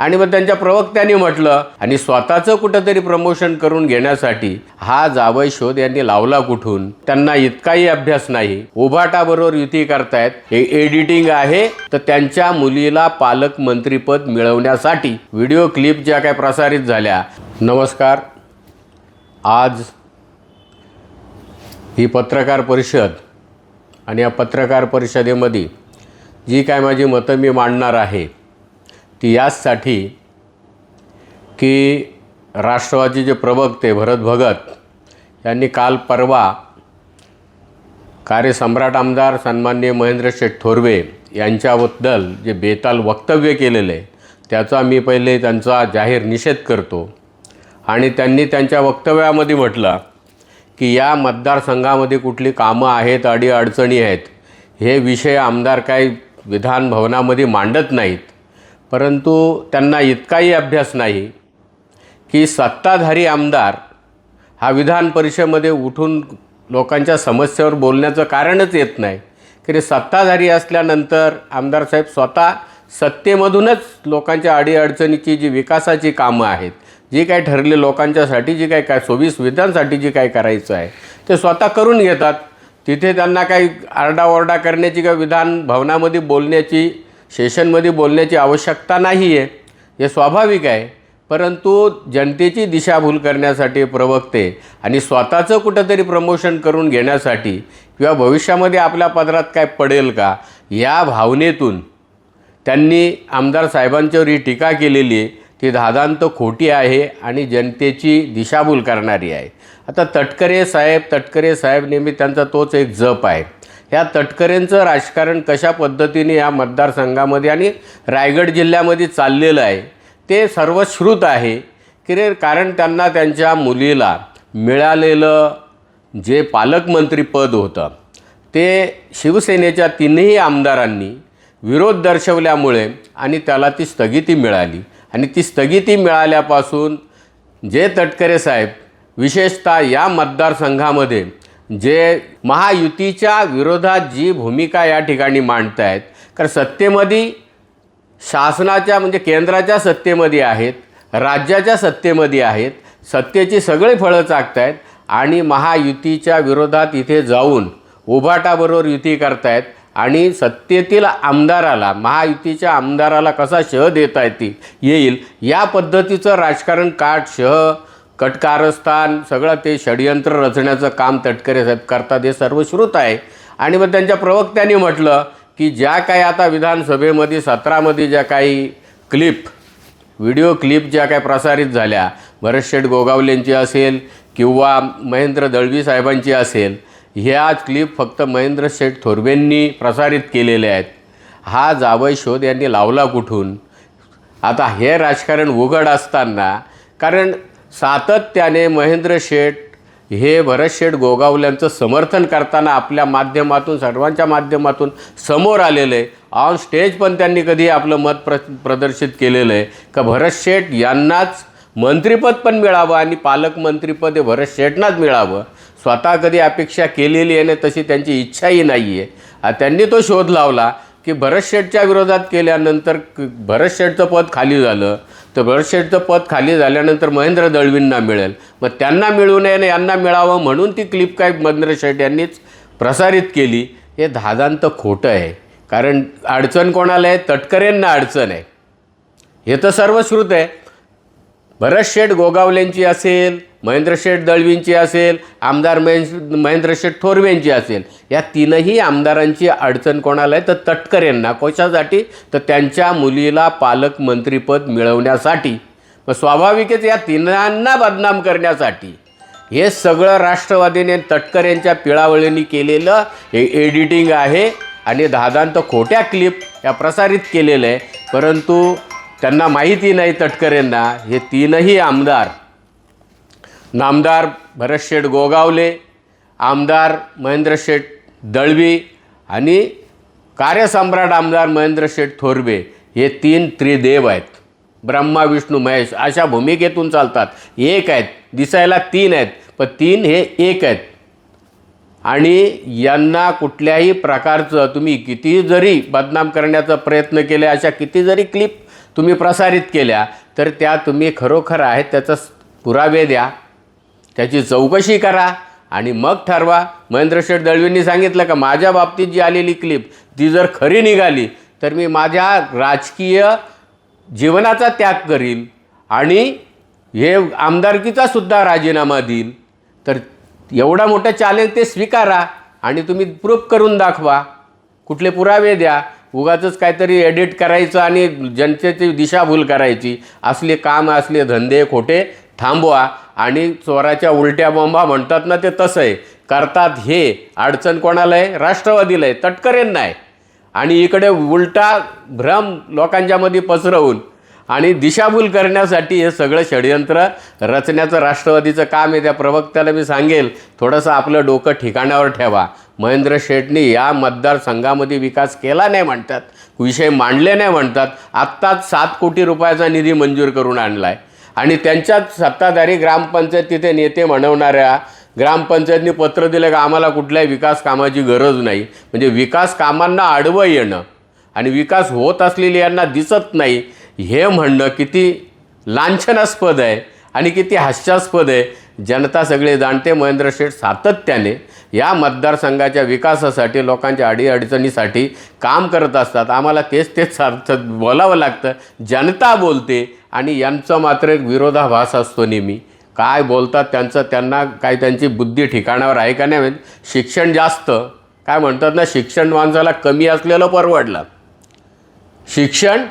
आणि मग त्यांच्या प्रवक्त्यांनी म्हटलं आणि स्वतःचं कुठंतरी प्रमोशन करून घेण्यासाठी हा जावई शोध यांनी लावला कुठून? त्यांना इतकाही अभ्यास नाही. उभाटाबरोबर युती करतायत. हे एडिटिंग आहे. तर त्यांच्या मुलीला पालकमंत्रीपद मिळवण्यासाठी व्हिडिओ क्लिप ज्या काय प्रसारित झाल्या. नमस्कार. आज ही पत्रकार परिषद आणि या पत्रकार परिषदेमध्ये जी काय माझी मतं मी मांडणार आहे ती याचसाठी की राष्ट्रवादीचे जे प्रवक्ते भरत भगत यांनी काल परवा कार्यसम्राट आमदार सन्माननीय महेंद्र शेठ थोरवे यांच्याबद्दल जे बेताल वक्तव्य केलेलं आहे त्याचा मी पहिले त्यांचा जाहीर निषेध करतो. आणि त्यांनी त्यांच्या वक्तव्यामध्ये म्हटलं की या मतदारसंघामध्ये कुठली कामं आहेत अडीअडचणी आहेत हे विषय आमदार काही विधान भवनामध्ये मांडत नाहीत. परंतु त्यांना इतकाही अभ्यास नाही की सत्ताधारी आमदार हा विधान परिषदेमध्ये उठून लोकांच्या समस्येवर बोलण्याचं कारणच येत नाही. की सत्ताधारी असल्यानंतर आमदार साहेब स्वतः सत्तेमधूनच लोकांच्या अडीअडचणीची जी विकासाची कामं आहेत जी काय ठरले लोकांच्यासाठी जी काय काय सव्वीस विधानसाठी जी काय करायचं आहे ते स्वतः करून घेतात. तिथे त्यांना काही आरडाओरडा करण्याची किंवा विधान भवनामध्ये बोलण्याची सेशनमध्ये बोलण्याची आवश्यकता नाही आहे हे स्वाभाविक आहे. परंतु जनतेची दिशाभूल करण्यासाठी प्रवक्ते आणि स्वतःचं कुठंतरी प्रमोशन करून घेण्यासाठी किंवा भविष्यामध्ये आपल्या पदरात काय पडेल का या भावनेतून त्यांनी आमदार साहेबांच्यावर ही टीका केलेली आहे ती धादांत खोटी आहे आणि जनतेची दिशाभूल करणारी आहे. आता तटकरे साहेब तटकरे साहेब नेहमी त्यांचा तोच एक जप आहे. ह्या तटकरेंचं राजकारण कशा पद्धतीने या मतदारसंघामध्ये आणि रायगड जिल्ह्यामध्ये चाललेलं आहे ते सर्वश्रुत आहे. की रे कारण त्यांना त्यांच्या मुलीला मिळालेलं जे पालकमंत्रीपद होतं ते शिवसेनेच्या तीनही आमदारांनी विरोध दर्शवल्यामुळे आणि त्याला ती स्थगिती मिळाली. आणि ती स्थगिती मिळाल्यापासून जे तटकरे साहेब विशेषतः या मतदारसंघामध्ये जे महायुतीच्या विरोधात जी भूमिका या ठिकाणी मांडत आहेत कारण सत्तेमध्ये शासनाच्या म्हणजे केंद्राच्या सत्तेमध्ये आहेत राज्याच्या सत्तेमध्ये आहेत सत्तेची सगळे फळं चाकत आहेत आणि महायुतीच्या विरोधात इथे जाऊन उभाटाबरोबर युती करतायत आणि सत्तेतील आमदाराला महायुतीच्या आमदाराला कसा शह देता येतील येईल या पद्धतीचं राजकारण काट शह कटकारस्थान सगळं ते षडयंत्र रचण्याचं काम तटकरे साहेब करतात हे सर्वश्रुत आहे. आणि मग त्यांच्या प्रवक्त्यांनी म्हटलं की ज्या काही आता विधानसभेमध्ये सत्रामध्ये ज्या काही क्लिप व्हिडिओ क्लिप ज्या काही प्रसारित झाल्या भरतशेठ गोगावलेंची असेल किंवा महेंद्र दळवी साहेबांची असेल ह्या क्लिप फक्त महेंद्र शेठ थोरवेंनी प्रसारित केलेल्या आहेत. हा जावई शोध यांनी लावला कुठून? आता हे राजकारण उघड असताना कारण सातत्याने महेंद्र शेठ हे भरत शेठ गोगावल्यांचं समर्थन करताना आपल्या माध्यमातून सर्वांच्या माध्यमातून समोर आलेलं आहे ऑन स्टेज पण त्यांनी कधी आपलं मत प्र प्रदर्शित केलेलं आहे. का भरत शेठ यांनाच मंत्रिपद पण मिळावं आणि पालकमंत्रीपद हे भरत शेठनाच मिळावं? स्वतः कधी अपेक्षा केलेली आहे ना तशी त्यांची इच्छाही नाही आहे त्यांनी तो शोध लावला की भरत शेठच्या विरोधात केल्यानंतर भरत शेठचं पद खाली झालं. तर भरत शेठचं पद खाली झाल्यानंतर महेंद्र दळवींना मिळेल. मग त्यांना मिळू नये आणि यांना मिळावं म्हणून ती क्लिप काय महेंद्र शेठ यांनीच प्रसारित केली. हे धादांत खोटं आहे. कारण अडचण कोणाला आहे? तटकरेंना अडचण आहे. हे तर सर्वश्रुत आहे. भरत शेठ गोगावलेंची असेल महेंद्रशेठ दळवींची असेल आमदार महेंद्र महेंद्रशेठ थोरवेंची असेल या तीनही आमदारांची अडचण कोणाला आहे? तर तटकरेंना कशासाठी? तर त्यांच्या मुलीला पालकमंत्रीपद मिळवण्यासाठी. मग स्वाभाविकच या तिनांना बदनाम करण्यासाठी. हे सगळं राष्ट्रवादीने तटकरेंच्या पिळावळीने केलेलं हे एडिटिंग आहे आणि दादांत खोट्या क्लिप या प्रसारित केलेलं आहे. परंतु त्यांना माहिती नाही तटकरेंना हे तीनही आमदार नामदार भरतशेठ गोगावले आमदार महेंद्रशेठ दळवी आणि कार्यसम्राट आमदार महेंद्र शेठ थोरबे हे तीन त्रिदेव आहेत. ब्रह्मा विष्णू महेश अशा भूमिकेतून चालतात. एक आहेत दिसायला तीन आहेत पण तीन हे एक आहेत. आणि यांना कुठल्याही प्रकारचं तुम्ही किती जरी बदनाम करण्याचा प्रयत्न केले अशा किती जरी क्लिप तुम्ही प्रसारित केल्या तर त्या तुम्ही खरोखर आहेत त्याचा पुरावे द्या. त्याची चौकशी करा आणि मग ठरवा. महेंद्र शेठ दळवींनी सांगितलं का माझ्या बाबतीत जी आलेली क्लिप ती जर खरी निघाली तर मी माझ्या राजकीय जीवनाचा त्याग करील आणि हे आमदारकीचा सुद्धा राजीनामा देईल तर एवढा मोठा चॅलेंज ते स्वीकारा आणि तुम्ही प्रूफ करून दाखवा. कुठले पुरावे द्या. उगाच काहीतरी एडिट करायचं आणि जनतेची दिशाभूल करायची. असले काम असले धंदे खोटे थांबवा. आणि चोराच्या उलट्या बॉम्बा म्हणतात ना ते तसं आहे करतात हे. अडचण कोणाला आहे राष्ट्रवादीला आहे. तटकरेंना आहे. आणि इकडे उलटा भ्रम लोकांच्यामध्ये पसरवून आणि दिशाभूल करण्यासाठी हे सगळं षडयंत्र रचण्याचं राष्ट्रवादीचं काम आहे. त्या प्रवक्त्याला मी सांगेल थोडंसं आपलं डोकं ठिकाणावर ठेवा. महेंद्र शेटनी या मतदारसंघामध्ये विकास केला नाही म्हणतात. विषय मांडले नाही म्हणतात. आत्ताच सात कोटी रुपयाचा निधी मंजूर करून आणला आहे आणि त्यांच्याच सत्ताधारी ग्रामपंचायत तिथे नेते म्हणवणाऱ्या ग्रामपंचायतनी पत्र दिलं का आम्हाला कुठल्याही विकास कामाची गरज नाही. म्हणजे विकास कामांना आडवं येणं आणि विकास होत असलेली यांना दिसत नाही हे म्हणणं किती लांछनास्पद आहे आणि किती हास्यास्पद आहे. जनता सगळे जाणते महेंद्र शेठ सातत्याने या मतदारसंघाच्या विकासासाठी लोकांच्या अडीअडचणीसाठी काम करत असतात. आम्हाला तेच तेच सार्थ बोलावं लागतं. जनता बोलते आणि यांचं मात्र एक विरोधाभास असतो नेहमी. काय बोलतात त्यांचं त्यांना काय त्यांची बुद्धी ठिकाणावर आहे का नाही शिक्षण जास्त. काय म्हणतात ना शिक्षण माणसाला कमी असलेलं परवडलं. शिक्षण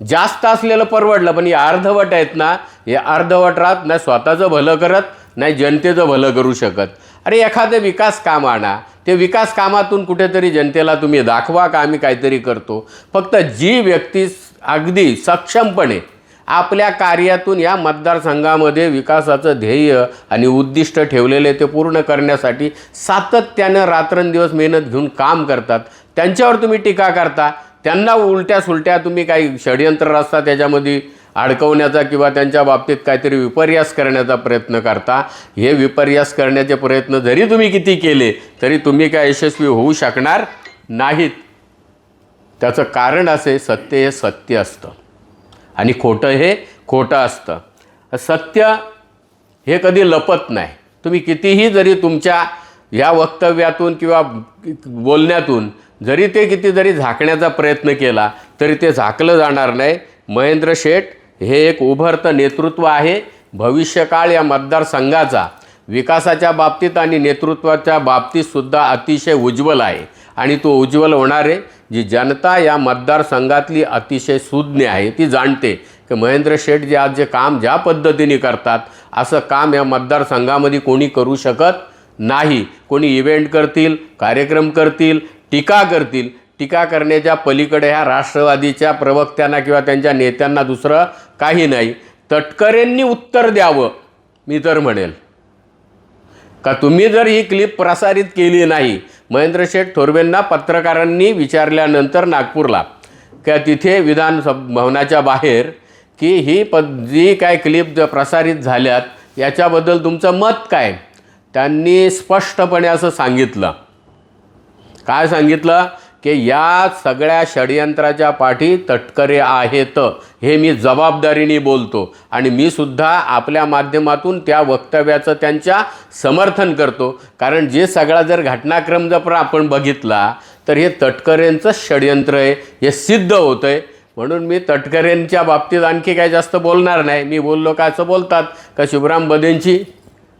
जास्त असलेलं परवडलं पण हे अर्धवट आहेत ना हे अर्धवट राहत नाही स्वतःचं भलं करत नाही जनतेचं भलं करू शकत. अरे एखादं विकास काम आणा. ते विकास कामातून कुठेतरी जनतेला तुम्ही दाखवा का आम्ही काहीतरी करतो. फक्त जी व्यक्ती अगदी सक्षमपणे आपल्या कार्यातून या मतदारसंघामध्ये विकासाचं ध्येय आणि उद्दिष्ट ठेवलेले ते पूर्ण करण्यासाठी सातत्यानं रात्रंदिवस मेहनत घेऊन काम करतात. त्यांच्यावर तुम्ही टीका करता. त्यांना उलट्या सुलट्या तुम्ही काही षडयंत्र रस्ता त्याच्यामध्ये अडकवण्याचा किंवा त्यांच्या बाबतीत काहीतरी विपर्यास करण्याचा प्रयत्न करता. हे विपर्यास करण्याचे प्रयत्न जरी तुम्ही किती केले तरी तुम्ही काय यशस्वी होऊ शकणार नाहीत. त्याचं कारण असे सत्य हे सत्य असतं. आणि खोटं हे खोटं असतं. सत्य हे कधी लपत नाही. तुम्ही कितीही जरी तुमच्या या वक्तव्यातून किंवा बोलण्यातून जरी ते किती जरी झाकण्याचा प्रयत्न केला तरी ते झाकलं जाणार नाही. महेंद्र शेठ हे एक उभरतं नेतृत्व आहे. भविष्यकाळ या मतदारसंघाचा विकासाच्या बाबतीत आणि नेतृत्वाच्या बाबतीतसुद्धा अतिशय उज्ज्वल आहे. आणि तो उज्ज्वल होणार आहे. जी जनता या मतदारसंघातली अतिशय सुज्ञ आहे ती जाणते की महेंद्र शेठ जे आज जे काम ज्या पद्धतीने करतात असं काम या मतदारसंघामध्ये कोणी करू शकत नाही. कोणी इव्हेंट करतील कार्यक्रम करतील टीका करतील. टीका करण्याच्या पलीकडे ह्या राष्ट्रवादीच्या प्रवक्त्यांना किंवा त्यांच्या नेत्यांना दुसरं काही नाही. तटकरेंनी उत्तर द्यावं मी तर म्हणेल. का तुम्ही जर ही क्लिप प्रसारित केली नाही? महेंद्र शेठ थोरवेंना पत्रकारांनी विचारल्यानंतर नागपूरला. का तिथे विधान भवनाच्या बाहेर की ही पद जी काय क्लिप ज- प्रसारित झाल्यात याच्याबद्दल तुमचं मत काय? त्यांनी स्पष्टपणे असं सांगितलं. काय सांगितलं? की या सगळ्या षडयंत्राच्या पाठी तटकरे आहेत हे मी जबाबदारीने बोलतो. आणि मी सुद्धा आपल्या माध्यमातून त्या वक्तव्याचं त्यांच्या समर्थन करतो. कारण जे सगळा जर घटनाक्रम जर आपण बघितला तर हे तटकरेंचंच षडयंत्र आहे हे सिद्ध होतं आहे म्हणून मी तटकरेंच्या बाबतीत आणखी काय जास्त बोलणार नाही. मी बोललो का असं बोलतात. का शिवराम बदेंची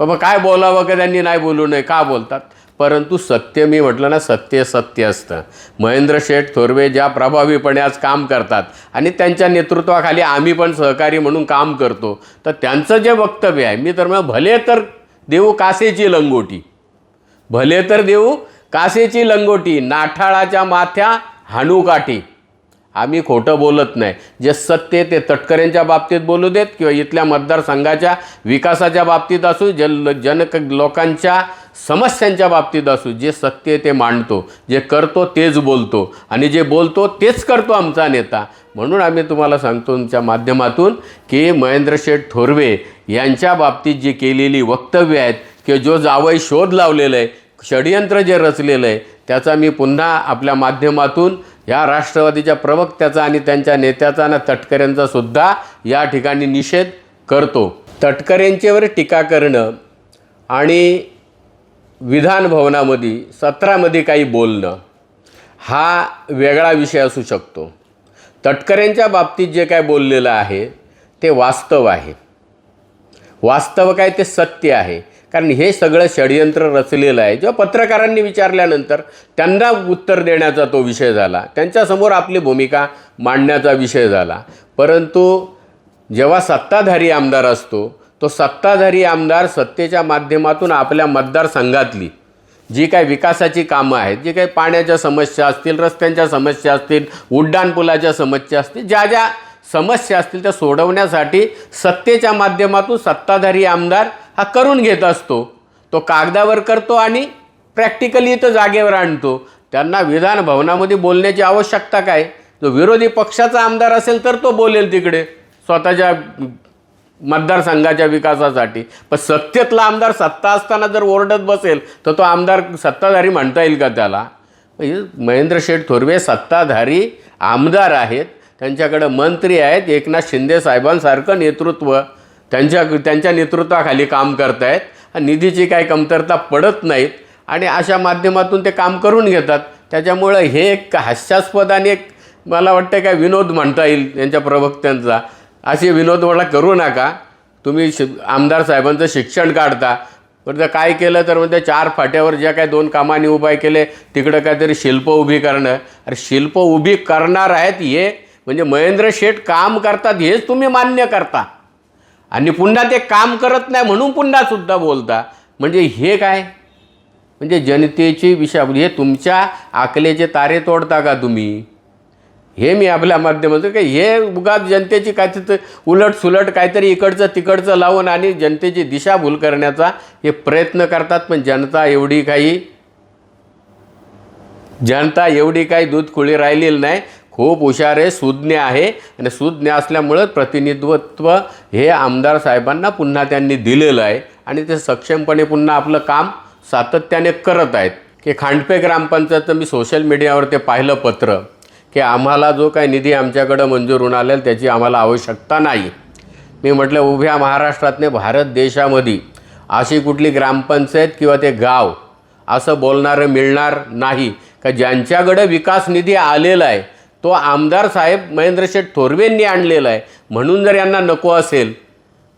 बाबा काय बोलावं का त्यांनी नाही बोलू नये? का बोलतात? परंतु सत्य मी म्हटलं ना सत्य सत्य असतं. महेंद्र शेठ थोरवे ज्या प्रभावीपणे आज काम करतात आणि त्यांच्या नेतृत्वाखाली आम्ही पण सहकारी म्हणून काम करतो तर त्यांचं जे वक्तव्य आहे मी तर मग भले तर देऊ कासेची लंगोटी. भले तर देऊ कासेची लंगोटी नाठाळाच्या माथ्या हाणूकाठी आम्ही खोटं बोलत नाही. जे सत्य आहे ते तटकऱ्यांच्या बाबतीत बोलू देत किंवा इथल्या मतदारसंघाच्या विकासाच्या बाबतीत असू जन जन लोकांच्या समस्यांच्या बाबतीत असू जे सत्य आहे ते मांडतो जे करतो तेच बोलतो आणि जे बोलतो तेच करतो आमचा नेता. म्हणून आम्ही तुम्हाला सांगतो तुमच्या माध्यमातून की महेंद्र शेठ थोरवे यांच्या बाबतीत जी केलेली वक्तव्य आहेत किंवा जो जावई शोध लावलेला आहे षडयंत्र जे रचलेलं आहे त्याचा मी पुन्हा आपल्या माध्यमातून या राष्ट्रवादीच्या प्रवक्त्याचा आणि त्यांच्या नेत्याचा आणि तटकऱ्यांचा सुद्धा या ठिकाणी निषेध करतो. तटकऱ्यांच्यावर टीका करणं आणि विधानभवनामध्ये सत्रामध्ये काही बोलणं हा वेगळा विषय असू शकतो. तटकऱ्यांच्या बाबतीत जे काय बोललेलं आहे ते वास्तव आहे. वास्तव काय ते सत्य आहे. कारण हे सगळं षडयंत्र रचलेलं आहे. जेव्हा पत्रकारांनी विचारल्यानंतर त्यांना उत्तर देण्याचा तो विषय झाला. त्यांच्यासमोर आपली भूमिका मांडण्याचा विषय झाला. परंतु जेव्हा सत्ताधारी आमदार असतो तो सत्ताधारी आमदार सत्तेच्या माध्यमातून आपल्या मतदारसंघातली जी काही विकासाची कामं आहेत जी काही पाण्याच्या समस्या असतील रस्त्यांच्या समस्या असतील उड्डाणपुलाच्या समस्या असतील ज्या ज्या समस्या असतील त्या सोडवण्यासाठी सत्तेच्या माध्यमातून सत्ताधारी आमदार हा करून घेत असतो. तो कागदावर करतो आणि प्रॅक्टिकली तो जागेवर आणतो. त्यांना विधान भवनामध्ये बोलण्याची आवश्यकता काय? जो विरोधी पक्षाचा आमदार असेल तर तो बोलेल तिकडे स्वतःच्या मतदारसंघाच्या विकासासाठी. पण सत्तेतला आमदार सत्ता असताना जर ओरडत बसेल तर तो आमदार सत्ताधारी म्हणता येईल का त्याला? महेंद्र शेठ थोरवे सत्ताधारी आमदार आहेत. त्यांच्याकडं मंत्री आहेत. एकनाथ शिंदे साहेबांसारखं नेतृत्व त्यांच्या त्यांच्या नेतृत्वाखाली काम करत आहेत निधीची काही कमतरता पडत नाहीत. आणि अशा माध्यमातून ते काम करून घेतात. त्याच्यामुळं हे एक हास्यास्पद आणि एक मला वाटतं काय विनोद म्हणता येईल यांच्या प्रवक्त्यांचा. असे विनोद मला करू नका. तुम्ही शि आमदार साहेबांचं शिक्षण काढता. पण काय केलं तर म्हणजे चार फाट्यावर ज्या काय दोन कामांनी उपाय केले तिकडं काहीतरी शिल्प उभी करणं. अरे शिल्प उभी करणार आहेत हे म्हणजे महेंद्र शेठ काम करतात हेच तुम्ही मान्य करता. आणि पुन्हा ते काम करत नाही म्हणून पुन्हा सुद्धा बोलता. म्हणजे हे काय? म्हणजे जनतेची विषय हे तुमच्या आकलेचे तारे तोडता का तुम्ही? हे मी आपल्या माध्यमातून काय हे उगाच जनतेची काहीतरी तिथं उलट सुलट काहीतरी इकडचं तिकडचं लावून आणि जनतेची दिशाभूल करण्याचा हे प्रयत्न करतात पण जनता एवढी काही जनता एवढी काही दूध खुळी राहिलेली नाही. खूप हुशार आहे सुज्ञ आहे. आणि सुज्ञ असल्यामुळं प्रतिनिधित्व हे आमदार साहेबांना पुन्हा त्यांनी दिलेलं आहे. आणि ते सक्षमपणे पुन्हा आपलं काम सातत्याने करत आहेत. की खांडपे ग्रामपंचायतचं मी सोशल मीडियावर ते पाहिलं पत्र की आम्हाला जो काही निधी आमच्याकडं मंजूर होऊन आलेला त्याची आम्हाला आवश्यकता नाही. मी म्हटलं उभ्या महाराष्ट्रातने भारत देशामध्ये अशी कुठली ग्रामपंचायत किंवा ते गाव असं बोलणारं मिळणार नाही. का ज्यांच्याकडं विकास निधी आलेला आहे तो आमदार साहेब महेंद्रशेठ थोरवेंनी आणलेला आहे. म्हणून जर यांना नको असेल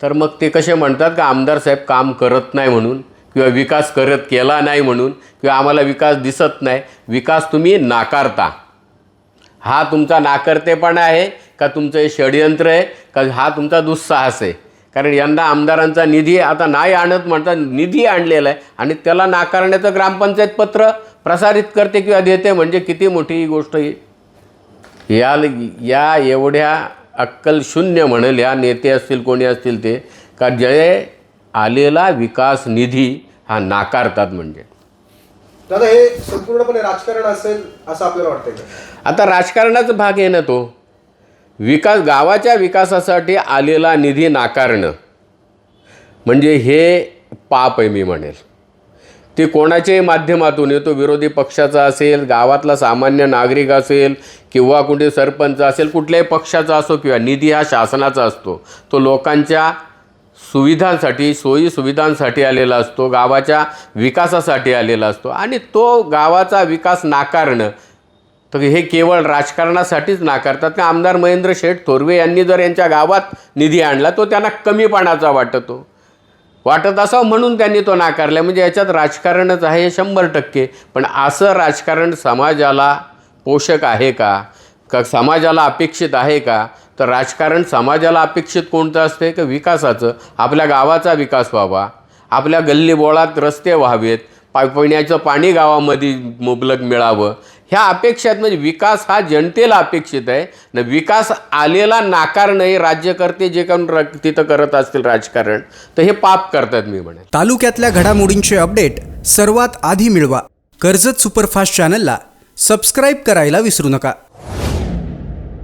तर मग ते कसे म्हणतात का आमदार साहेब काम करत नाही म्हणून किंवा विकास करत केला नाही म्हणून किंवा आम्हाला विकास दिसत नाही विकास तुम्ही नाकारता. हा तुमचा नाकर्तेपणा आहे का तुमचं हे षडयंत्र आहे का हा तुमचा दुस्साहस आहे? कारण यंदा आमदारांचा निधी आता नाही आणत म्हणतात निधी आणलेला आहे आणि त्याला नाकारण्याचं ग्रामपंचायत पत्र प्रसारित करते किंवा देते म्हणजे किती मोठी ही गोष्ट ही या या एवढ्या अक्कल शून्य म्हणेल या नेते असतील कोणी असतील ते का जे आलेला विकास निधी हा नाकारतात म्हणजे. दादा हे संपूर्णपणे राजकारण असेल असं आपल्याला वाटतंय का? आता राजकारणाचा भाग आहे ना तो. विकास गावाच्या विकासासाठी आलेला निधी नाकारणं. म्हणजे हे पाप आहे मी म्हणेल. ते कोणाच्याही माध्यमातून येतो विरोधी पक्षाचा असेल गावातला सामान्य नागरिक असेल किंवा कुठे सरपंच असेल कुठल्याही पक्षाचा असो किंवा निधी हा शासनाचा असतो तो लोकांच्या सुविधांसाठी सोयी सुविधांसाठी आलेला असतो गावाच्या विकासासाठी आलेला असतो. आणि तो गावाचा विकास नाकारणं तर हे केवळ राजकारणासाठीच नाकारतात. का आमदार महेंद्र शेठ थोरवे यांनी जर यांच्या गावात निधी आणला तो त्यांना कमीपणाचा वाटतो. वाटत असावं म्हणून त्यांनी तो नाकारला म्हणजे याच्यात राजकारणच आहे हे शंभर टक्के. पण असं राजकारण समाजाला पोषक आहे का? का समाजाला अपेक्षित आहे का? तर राजकारण समाजाला अपेक्षित कोणतं असते? का विकासाचं? आपल्या गावाचा विकास व्हावा. आपल्या गल्लीबोळात रस्ते व्हावेत. पा पिण्याचं पाणी गावामध्ये मुबलक मिळावं. ह्या अपेक्षात म्हणजे विकास हा जनतेला अपेक्षित आहे. न विकास आलेला नाकारणं हे राज्यकर्ते जे काही तिथं करत असतील राजकारण तर हे पाप करतात मी म्हणे तालुक्यातल्या घडामोडींचे अपडेट सर्वात आधी मिळवा. कर्जत सुपरफास्ट चॅनलला सबस्क्राईब करायला विसरू नका.